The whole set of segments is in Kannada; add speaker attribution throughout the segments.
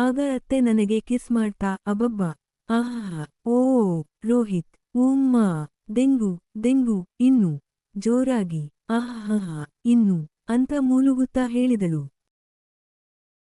Speaker 1: ಆಗ ಅತ್ತೆ ನನಗೆ ಕಿಸ್ ಮಾಡ್ತಾ ಅಬಬ್ಬ ಆಹಾ ಓ, ರೋಹಿತ್, ಉಮ್ಮ ದೆಂಗು ದೆಂಗು ಇನ್ನು, ಜೋರಾಗಿ ಆಹಾ ಇನ್ನು, ಅಂತ ಮೂಲುಗುತ್ತಾ ಹೇಳಿದಳು.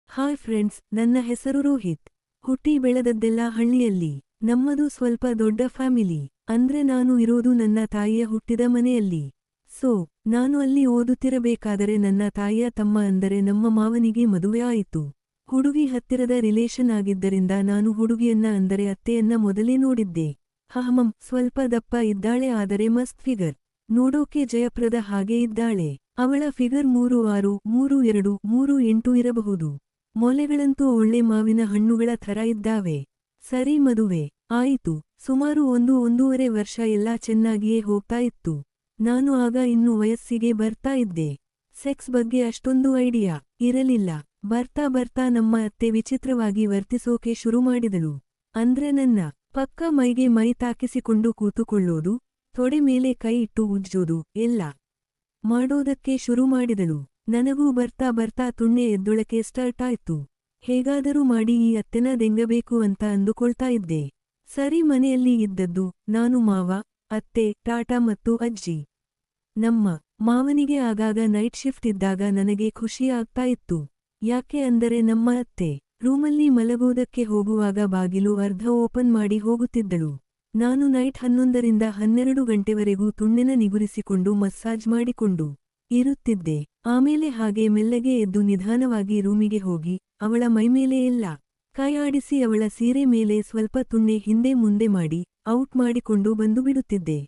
Speaker 1: ಹಾಯ್ ಫ್ರೆಂಡ್ಸ್, ನನ್ನ ಹೆಸರು ರೋಹಿತ್. ಹುಟ್ಟಿ ಬೆಳೆದದ್ದೆಲ್ಲ ಹಳ್ಳಿಯಲ್ಲಿ, ನಮ್ಮದು ಸ್ವಲ್ಪ ದೊಡ್ಡ ಫ್ಯಾಮಿಲಿ. ಅಂದ್ರೆ ನಾನು ಇರೋದು ನನ್ನ ತಾಯಿಯ ಹುಟ್ಟಿದ ಮನೆಯಲ್ಲಿ. ಸೊ, ನಾನು ಅಲ್ಲಿ ಓದುತ್ತಿರಬೇಕಾದರೆ ನನ್ನ ತಾಯಿಯ ತಮ್ಮ ಅಂದರೆ ನಮ್ಮ ಮಾವನಿಗೆ ಮದುವೆ ಆಯಿತು. ಹುಡುಗಿ ಹತ್ತಿರದ ರಿಲೇಷನ್ ಆಗಿದ್ದರಿಂದ ನಾನು ಹುಡುಗಿಯನ್ನ ಅಂದರೆ ಅತ್ತೆಯನ್ನ ಮೊದಲೇ ನೋಡಿದ್ದೆ. ಹಹಮಂ ಸ್ವಲ್ಪ ದಪ್ಪ ಇದ್ದಾಳೆ ಆದರೆ ಮಸ್ತ್ ಫಿಗರ್ ನೋಡೋಕೆ ಜಯಪ್ರದ ಹಾಗೆ ಇದ್ದಾಳೆ. ಅವಳ ಫಿಗರ್ ಮೂರು ಆರು, ಮೂರು ಎರಡು, ಮೂರು ಎಂಟು ಇರಬಹುದು. ಮೊಲೆಗಳಂತೂ ಒಳ್ಳೆ ಮಾವಿನ ಹಣ್ಣುಗಳ ಥರ ಇದ್ದಾವೆ. ಸರಿ ಮದುವೆ. ಆಯಿತು. ಸುಮಾರು ಒಂದು ಒಂದೂವರೆ ವರ್ಷ ಎಲ್ಲಾ ಚೆನ್ನಾಗಿಯೇ ಹೋಗ್ತಾ ಇತ್ತು. ನಾನು ಆಗ ಇನ್ನು ವಯಸ್ಸಿಗೆ ಬರ್ತಾ ಇದ್ದೆ. ಸೆಕ್ಸ್ ಬಗ್ಗೆ ಅಷ್ಟೊಂದು ಐಡಿಯಾ ಇರಲಿಲ್ಲ. ಬರ್ತಾ ಬರ್ತಾ ನಮ್ಮ ಅತ್ತೆ ವಿಚಿತ್ರವಾಗಿ ವರ್ತಿಸೋಕೆ ಶುರು ಮಾಡಿದಳು. ಅಂದ್ರೆ ನನ್ನ ಪಕ್ಕ ಮೈಗೆ ಮೈ ತಾಕಿಸಿಕೊಂಡು ಕೂತುಕೊಳ್ಳೋದು, ತೊಡೆ ಮೇಲೆ ಕೈ ಇಟ್ಟು ಉಜ್ಜೋದು, ಎಲ್ಲ ಮಾಡೋದಕ್ಕೆ ಶುರು ಮಾಡಿದಳು. ನನಗೂ ಬರ್ತಾ ಬರ್ತಾ ತುಣ್ಣೆ ಎದ್ದೊಳಕೆ ಸ್ಟಾರ್ಟ್ ಆಯ್ತು. ಹೇಗಾದರೂ ಮಾಡಿ ಈ ಅತ್ತೆನ ದೆಂಗಬೇಕು ಅಂತ ಅಂದುಕೊಳ್ತಾ ಇದ್ದೆ. ಸರಿ ಮನೆಯಲ್ಲಿ ಇದ್ದದ್ದು ನಾನು ಮಾವ, ಅತ್ತೆ, ಟಾಟಾ ಮತ್ತು ಅಜ್ಜಿ. ನಮ್ಮ ಮಾವನಿಗೆ ಆಗಾಗ ನೈಟ್ ಶಿಫ್ಟ್ ಇದ್ದಾಗ ನನಗೆ ಖುಷಿ ಆಗ್ತಾ ಇತ್ತು. ಯಾಕೆ ಅಂದರೆ ನಮ್ಮ ಅತ್ತೆ ರೂಮಲ್ಲಿ ಮಲಗೋದಕ್ಕೆ ಹೋಗುವಾಗ ಬಾಗಿಲು ಅರ್ಧ ಓಪನ್ ಮಾಡಿ ಹೋಗುತ್ತಿದ್ದಳು. ನಾನು ನೈಟ್ ಹನ್ನೊಂದರಿಂದ ಹನ್ನೆರಡು ಗಂಟೆವರೆಗೂ ತುಣ್ಣೆನ ನಿಗುರಿಸಿಕೊಂಡು ಮಸಾಜ್ ಮಾಡಿಕೊಂಡು ಇರುತ್ತಿದ್ದೆ. ಆಮೇಲೆ ಹಾಗೆ ಮೆಲ್ಲಗೆ ಎದ್ದು ನಿಧಾನವಾಗಿ ರೂಮಿಗೆ ಹೋಗಿ, ಅವಳ ಮೈಮೇಲೆ ಎಲ್ಲ ಕೈಯಾಡಿಸಿ ಅವಳ ಸೀರೆ ಮೇಲೆ ಸ್ವಲ್ಪ ತುಣ್ಣೆ ಹಿಂದೆ ಮುಂದೆ ಮಾಡಿ, ಔಟ್ ಮಾಡಿಕೊಂಡು ಬಂದು ಬಿಡುತ್ತಿದ್ದೆ.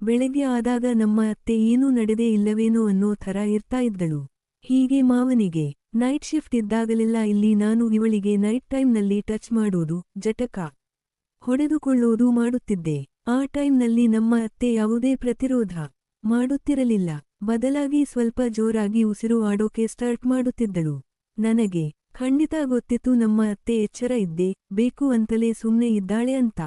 Speaker 1: ಬೆಳಗ್ಗೆ ಆದಾಗ ನಮ್ಮ ಅತ್ತೆ ಏನೂ ನಡೆದೇ ಇಲ್ಲವೇನೋ ಅನ್ನೋ ಥರ ಇರ್ತಾ ಇದ್ದಳು. ಹೀಗೆ ಮಾವನಿಗೆ ನೈಟ್ ಶಿಫ್ಟ್ ಇದ್ದಾಗಲೆಲ್ಲ ಇಲ್ಲಿ ನಾನು ಇವಳಿಗೆ ನೈಟ್ ಟೈಮ್ನಲ್ಲಿ ಟಚ್ ಮಾಡೋದು ಜಟಕ. ಹೊಡೆದುಕೊಳ್ಳೋದು ಮಾಡುತ್ತಿದ್ದೆ. ಆ ಟೈಮ್ನಲ್ಲಿ ನಮ್ಮ ಅತ್ತೆ ಯಾವುದೇ ಪ್ರತಿರೋಧ ಮಾಡುತ್ತಿರಲಿಲ್ಲ. ಬದಲಾಗಿ ಸ್ವಲ್ಪ ಜೋರಾಗಿ ಉಸಿರು ಆಡೋಕೆ ಸ್ಟಾರ್ಟ್ ಮಾಡುತ್ತಿದ್ದಳು. ನನಗೆ ಖಂಡಿತ ಗೊತ್ತಿತ್ತು ನಮ್ಮ ಅತ್ತೆ ಎಚ್ಚರ ಇದ್ದೆ, ಬೇಕು ಅಂತಲೇ ಸುಮ್ನೆ ಇದ್ದಾಳೆ ಅಂತ.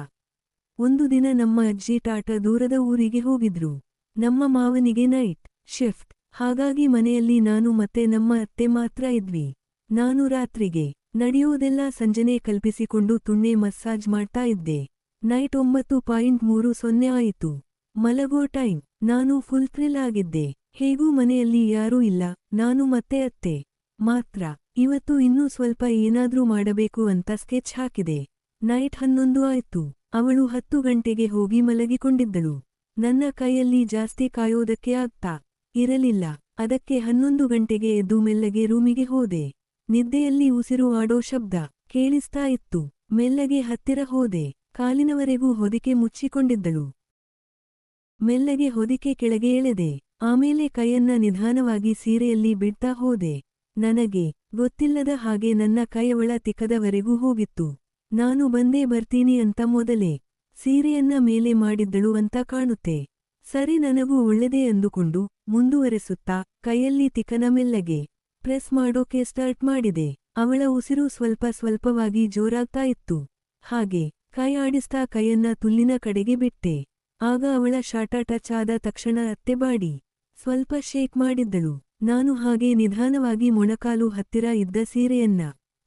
Speaker 1: ಒಂದು ದಿನ ನಮ್ಮ ಅಜ್ಜಿ ಟಾಟ ದೂರದ ಊರಿಗೆ ಹೋಗಿದ್ರು. ನಮ್ಮ ಮಾವನಿಗೆ ನೈಟ್ ಶಿಫ್ಟ್ ಹಾಗಾಗಿ ಮನೆಯಲ್ಲಿ ನಾನು ಮತ್ತೆ ನಮ್ಮ ಅತ್ತೆ ಮಾತ್ರ ಇದ್ವಿ. ನಾನು ರಾತ್ರಿಗೆ ನಡೆಯೋದೆಲ್ಲ ಸಂಜನೆ ಕಲ್ಪಿಸಿಕೊಂಡು ತುಣ್ಣೆ ಮಸಾಜ್ ಮಾಡ್ತಾ ಇದ್ದೆ. ನೈಟ್ ಒಂಬತ್ತು ಪಾಯಿಂಟ್ ಮೂರು ಸೊನ್ನೆ ಆಯಿತು. ಮಲಗೋ ಟೈಮ್. ನಾನು ಫುಲ್ ಥ್ರಿಲ್ ಆಗಿದ್ದೆ. ಹೇಗೂ ಮನೆಯಲ್ಲಿ ಯಾರೂ ಇಲ್ಲ. ನಾನು ಮತ್ತೆ ಅತ್ತೆ. ಮಾತ್ರ. ಇವತ್ತು ಇನ್ನೂ ಸ್ವಲ್ಪ ಏನಾದ್ರೂ ಮಾಡಬೇಕು ಅಂತ ಸ್ಕೆಚ್ ಹಾಕಿದೆ. ನೈಟ್ ಹನ್ನೊಂದು ಆಯ್ತು. ಅವಳು ಹತ್ತು ಗಂಟೆಗೆ ಹೋಗಿ ಮಲಗಿಕೊಂಡಿದ್ದಳು. ನನ್ನ ಕೈಯಲ್ಲಿ ಜಾಸ್ತಿ ಕಾಯೋದಕ್ಕೆ ಆಗ್ತಾ ಇರಲಿಲ್ಲ. ಅದಕ್ಕೆ ಹನ್ನೊಂದು ಗಂಟೆಗೆ ಎದ್ದು ಮೆಲ್ಲಗೆ ರೂಮಿಗೆ ಹೋದೆ. ನಿದ್ದೆಯಲ್ಲಿ ಉಸಿರು ಆಡೋ ಶಬ್ದ ಕೇಳಿಸ್ತಾ ಇತ್ತು. ಮೆಲ್ಲಗೆ ಹತ್ತಿರ ಹೋದೆ. ಕಾಲಿನವರೆಗೂ ಹೊದಿಕೆ ಮುಚ್ಚಿಕೊಂಡಿದ್ದಳು. ಮೆಲ್ಲಗೆ ಹೊದಿಕೆ ಕೆಳಗೆ ಎಳೆದೆ. ಆಮೇಲೆ ಕೈಯನ್ನ ನಿಧಾನವಾಗಿ ಸೀರೆಯಲ್ಲಿ ಬಿಡ್ತಾ ಹೋದೆ. ನನಗೆ ಗೊತ್ತಿಲ್ಲದ ಹಾಗೆ ನನ್ನ ಕೈಯವಳ ತಿಕ್ಕದವರೆಗೂ ಹೋಗಿತ್ತು. ನಾನು ಬಂದೇ ಬರ್ತೀನಿ ಅಂತ ಮೊದಲೇ ಸೀರೆಯನ್ನ ಮೇಲೆ ಮಾಡಿದ್ದಳು ಅಂತ ಕಾಣುತ್ತೆ. ಸರಿ ನನಗೂ ಒಳ್ಳೆದೇ ಅಂದುಕೊಂಡು ಮುಂದುವರೆಸುತ್ತಾ ಕೈಯಲ್ಲಿ ತಿಕನ ಮೆಲ್ಲಗೆ ಪ್ರೆಸ್ ಮಾಡೋಕೆ ಸ್ಟಾರ್ಟ್ ಮಾಡಿದೆ. ಅವಳ ಉಸಿರು ಸ್ವಲ್ಪ ಸ್ವಲ್ಪವಾಗಿ ಜೋರಾಗ್ತಾ ಇತ್ತು. ಹಾಗೆ ಕೈ ಆಡಿಸ್ತಾ ಕೈಯನ್ನ ತುಲ್ಲಿನ ಕಡೆಗೆ ಬಿಟ್ಟೆ. ಆಗ ಅವಳ ಶಾಟ ಟಚ್ ಆದ ತಕ್ಷಣ ಅತ್ತೆ ಬಾಡಿ ಸ್ವಲ್ಪ ಶೇಕ್ ಮಾಡಿದ್ದಳು. ನಾನು ಹಾಗೆ ನಿಧಾನವಾಗಿ ಮೊಣಕಾಲು ಹತ್ತಿರ ಇದ್ದ ಸೀರೆಯನ್ನ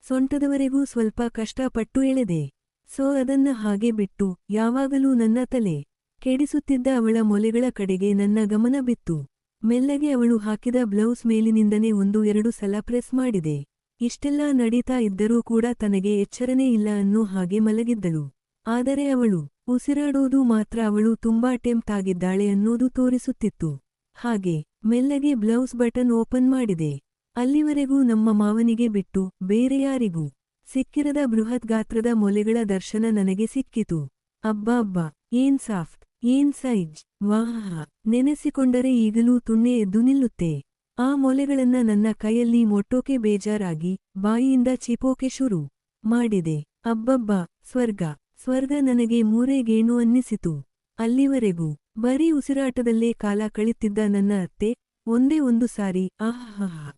Speaker 1: ಸೊಂಟದವರೆಗೂ ಸ್ವಲ್ಪ ಕಷ್ಟಪಟ್ಟು ಎಳೆದೆ. ಸೊ ಅದನ್ನ ಹಾಗೆ ಬಿಟ್ಟು ಯಾವಾಗಲೂ ನನ್ನ ತಲೆ ಕೆಡಿಸುತ್ತಿದ್ದ ಅವಳ ಮೊಲೆಗಳ ಕಡೆಗೆ ನನ್ನ ಗಮನ ಬಿತ್ತು. ಮೆಲ್ಲಗೆ ಅವಳು ಹಾಕಿದ ಬ್ಲೌಸ್ ಮೇಲಿನಿಂದನೇ ಒಂದು ಎರಡು ಸಲ ಪ್ರೆಸ್ ಮಾಡಿದೆ. ಇಷ್ಟೆಲ್ಲ ನಡೀತಾ ಇದ್ದರೂ ಕೂಡ ತನಗೆ ಎಚ್ಚರನೇ ಇಲ್ಲ ಅನ್ನೋ ಹಾಗೆ ಮಲಗಿದ್ದಳು. ಆದರೆ ಅವಳು ಉಸಿರಾಡೋದು ಮಾತ್ರ ಅವಳು ತುಂಬಾ ಟೆಂಪ್ಟ್ ಆಗಿದ್ದಾಳೆ ಅನ್ನೋದು ತೋರಿಸುತ್ತಿತ್ತು. ಹಾಗೆ, ಮೆಲ್ಲಗೆ ಬ್ಲೌಸ್ ಬಟನ್ ಓಪನ್ ಮಾಡಿದೆ. ಅಲ್ಲಿವರೆಗೂ ನಮ್ಮ ಮಾವನಿಗೆ ಬಿಟ್ಟು ಬೇರೆ ಯಾರಿಗೂ. ಸಿಕ್ಕಿರದ ಬೃಹತ್ ಗಾತ್ರದ ಮೊಲೆಗಳ ದರ್ಶನ ನನಗೆ ಸಿಕ್ಕಿತು. ಅಬ್ಬಾ ಅಬ್ಬಾ, ಏನ್ ಸಾಫ್ಟ್. ಏನ್ ಸೈಜ್? ವಾಹ, ನೆನೆಸಿಕೊಂಡರೆ ಈಗಲೂ ತುಣ್ಣೆ ಎದ್ದು ನಿಲ್ಲುತ್ತೆ. ಆ ಮೊಲೆಗಳನ್ನ ನನ್ನ ಕೈಯಲ್ಲಿ ಮೊಟ್ಟೋಕೆ ಬೇಜಾರಾಗಿ ಬಾಯಿಯಿಂದ ಚಿಪೋಕೆ ಶುರು ಮಾಡಿದೆ. ಅಬ್ಬಬ್ಬ, ಸ್ವರ್ಗ. ಸ್ವರ್ಗ ನನಗೆ ಮೂರೇ ಗೇಣು ಅನ್ನಿಸಿತು. ಅಲ್ಲಿವರೆಗೂ ಬರೀ ಉಸಿರಾಟದಲ್ಲೇ ಕಾಲ ಕಳಿತಿದ್ದ ನನ್ನ ಅತ್ತೆ ಒಂದೇ ಒಂದು ಸಾರಿ ಆಹಾಹ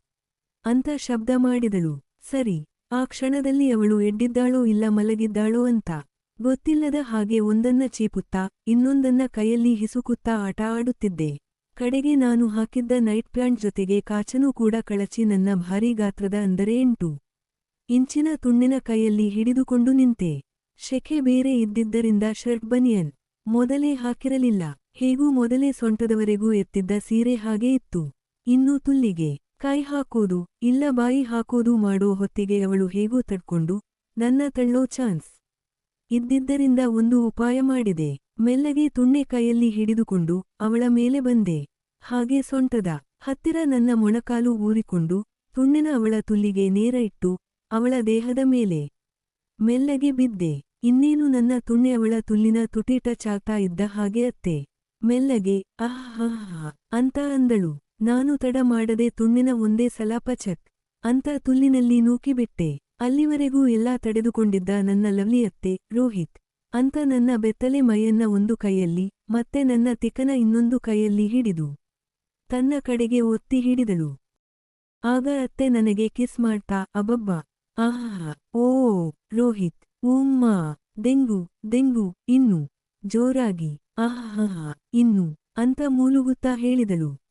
Speaker 1: ಅಂತ ಶಬ್ದ ಮಾಡಿದಳು. ಸರಿ, ಆ ಕ್ಷಣದಲ್ಲಿ ಅವಳು ಎಡ್ಡಿದ್ದಾಳೋ ಇಲ್ಲ ಮಲಗಿದ್ದಾಳೋ ಅಂತ. ಗೊತ್ತಿಲ್ಲದ ಹಾಗೆ ಒಂದನ್ನ ಚೀಪುತ್ತಾ, ಇನ್ನೊಂದನ್ನ ಕೈಯಲ್ಲಿ ಹಿಸುಕುತ್ತಾ ಆಟ ಆಡುತ್ತಿದ್ದೆ. ಕಡೆಗೆ ನಾನು ಹಾಕಿದ್ದ ನೈಟ್ ಪ್ಯಾಂಟ್ ಜೊತೆಗೆ ಕಾಚನೂ ಕೂಡ ಕಳಚಿ ನನ್ನ ಭಾರೀ ಗಾತ್ರದ ಅಂದರೆ ಎಂಟು. ಇಂಚಿನ ತುಂಡಿನ ಕೈಯಲ್ಲಿ ಹಿಡಿದುಕೊಂಡು ನಿಂತೆ. ಶೆಕೆ ಬೇರೆ ಇದ್ದಿದ್ದರಿಂದ ಶರ್ಟ್ ಬನಿಯನ್. ಮೊದಲೇ ಹಾಕಿರಲಿಲ್ಲ. ಹೇಗೂ ಮೊದಲೇ ಸೊಂಟದವರೆಗೂ ಎತ್ತಿದ್ದ ಸೀರೆ ಹಾಗೆ ಇತ್ತು. ಇನ್ನೂ ತುಲ್ಲಿಗೆ ಕೈ ಹಾಕೋದು, ಇಲ್ಲ ಬಾಯಿ ಹಾಕೋದು ಮಾಡೋ ಹೊತ್ತಿಗೆ ಅವಳು ಹೇಗೂ ತಡ್ಕೊಂಡು, ನನ್ನ ತಳ್ಳೋ ಚಾನ್ಸ್. ಇದ್ದಿದ್ದರಿಂದ ಒಂದು ಉಪಾಯ ಮಾಡಿದೆ. ಮೆಲ್ಲಗೆ ತುಣ್ಣೆ ಕೈಯಲ್ಲಿ ಹಿಡಿದುಕೊಂಡು ಅವಳ ಮೇಲೆ ಬಂದೆ. ಹಾಗೆ ಸೊಂಟದ ಹತ್ತಿರ ನನ್ನ ಮೊಣಕಾಲು ಊರಿಕೊಂಡು ತುಣ್ಣಿನ ಅವಳ ತುಲ್ಲಿಗೆ ನೇರ ಇಟ್ಟು ಅವಳ ದೇಹದ ಮೇಲೆ ಮೆಲ್ಲಗೆ ಬಿದ್ದೆ. ಇನ್ನೇನು ನನ್ನ ತುಣ್ಣೆ ಅವಳ ತುಲ್ಲಿನ ತುಟಿ ಟಚ್ ಇದ್ದ ಹಾಗೆ ಅತ್ತೆ. ಮೆಲ್ಲಗೆ ಅಹ್ ಅಂತ ಅಂದಳು. ನಾನು ತಡ ಮಾಡದೆ ತುಣ್ಣಿನ ಒಂದೇ ಸಲ ಪಚಕ್ ಅಂತ ತುಲ್ಲಿನಲ್ಲಿ ನೂಕಿಬಿಟ್ಟೆ. ಅಲ್ಲಿವರೆಗೂ ಎಲ್ಲಾ ತಡೆದುಕೊಂಡಿದ್ದ ನನ್ನ ಲವ್ಲಿಯತ್ತೆ ರೋಹಿತ್. ಅಂತ ನನ್ನ ಬೆತ್ತಲೆ ಮೈಯನ್ನ ಒಂದು ಕೈಯಲ್ಲಿ, ಮತ್ತೆ ನನ್ನ ತಿಕ್ಕನ ಇನ್ನೊಂದು ಕೈಯಲ್ಲಿ ಹಿಡಿದು. ತನ್ನ ಕಡೆಗೆ ಒತ್ತಿ ಹಿಡಿದಳು. ಆಗ ಅತ್ತೆ ನನಗೆ ಕಿಸ್ ಮಾಡ್ತಾ ಅಬಬ್ಬ ಆಹಾ ಓ, ರೋಹಿತ್, ಉಮ್ಮ ದೆಂಗು ದೆಂಗು ಇನ್ನು. ಜೋರಾಗಿ ಆಹಾ ಇನ್ನು, ಅಂತ ಮೂಲುಗುತ್ತಾ ಹೇಳಿದಳು.